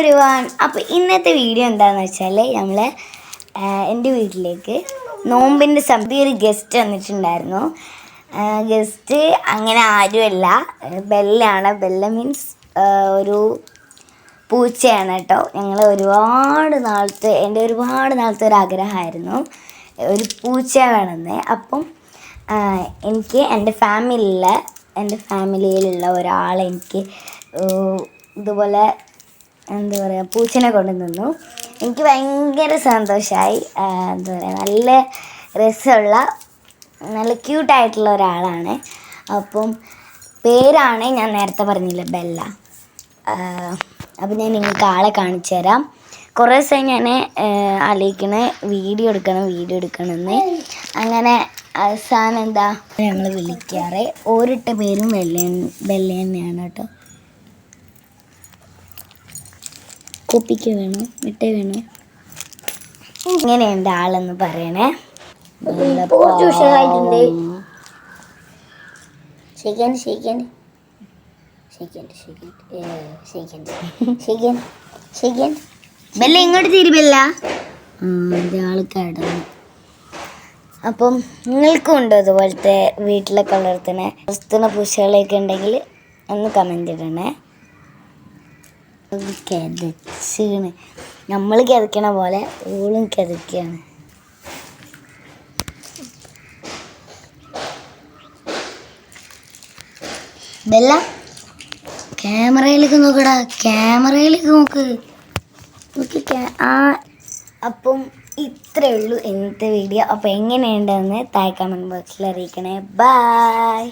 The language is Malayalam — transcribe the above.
എവരി വൺ അപ്പോൾ ഇന്നത്തെ വീഡിയോ എന്താണെന്ന് വെച്ചാൽ നമ്മൾ എന്റെ വീട്ടിലേക്ക് നോമ്പിന്റെ സമയത്ത് ഒരു ഗസ്റ്റ് വന്നിട്ടുണ്ടായിരുന്നു. ഗസ്റ്റ് അങ്ങനെ ആരുമല്ല. ബെല്ലാണ്. ബെല്ല മീൻസ് ഒരു പൂച്ചയാണ് കേട്ടോ. ഞങ്ങൾ ഒരുപാട് നാളത്തെ എന്റെ ഒരുപാട് നാളത്തെ ഒരു ആഗ്രഹമായിരുന്നു ഒരു പൂച്ച വേണമെന്ന്. അപ്പം എനിക്ക് എന്റെ ഫാമിലിയിലെ എന്റെ ഫാമിലിയിലുള്ള ഒരാളെ എനിക്ക് ഇതുപോലെ എന്താ പറയുക പൂച്ചനെ കൊണ്ടു നിന്നു. എനിക്ക് ഭയങ്കര സന്തോഷമായി എന്താ പറയുക നല്ല രസമുള്ള നല്ല ക്യൂട്ടായിട്ടുള്ള ഒരാളാണ്. അപ്പം പേരാണ് ഞാൻ നേരത്തെ പറഞ്ഞില്ല ബെല്ല. അപ്പം ഞാൻ നിങ്ങൾക്ക് ആളെ കാണിച്ചു തരാം. കുറേ ദിവസമായി ഞാൻ ആലോചിക്കണ വീഡിയോ എടുക്കണം വീഡിയോ എടുക്കണമെന്ന്. അങ്ങനെ അവസാനം എന്താ ഞങ്ങൾ വിളിക്കാറ്. ഓരിട്ട പേരും വെള്ള ബെല്ല തന്നെയാണ് കേട്ടോ. കുപ്പിക്ക് വേണോ? മിഠായി വേണോ? ഇങ്ങനെയുണ്ട് ആളെന്ന് പറയണേ. ബെല്ല ഇങ്ങോട്ട് ആൾ കിടന്നു. അപ്പം നിങ്ങൾക്കും ഉണ്ടോ അതുപോലത്തെ വീട്ടിലൊക്കെ വളർത്തുന്ന വളർത്തുന്ന പൂച്ചകളൊക്കെ ഉണ്ടെങ്കിൽ ഒന്ന് കമന്റ് ഇടണേ. കിതച്ചാണ്. നമ്മൾ കിതക്കണ പോലെ ഓളും കിതക്കുകയാണ് ബെല്ല ക്യാമറയിലേക്ക് നോക്കടാ. ക്യാമറയിലേക്ക് നോക്ക്. നോക്കി ആ അപ്പം ഇത്രയേ ഉള്ളൂ ഇന്നത്തെ വീഡിയോ. അപ്പോൾ എങ്ങനെയുണ്ടെന്ന് താഴെ കമന്റ് ബോക്സിൽ അറിയിക്കണേ. ബായ്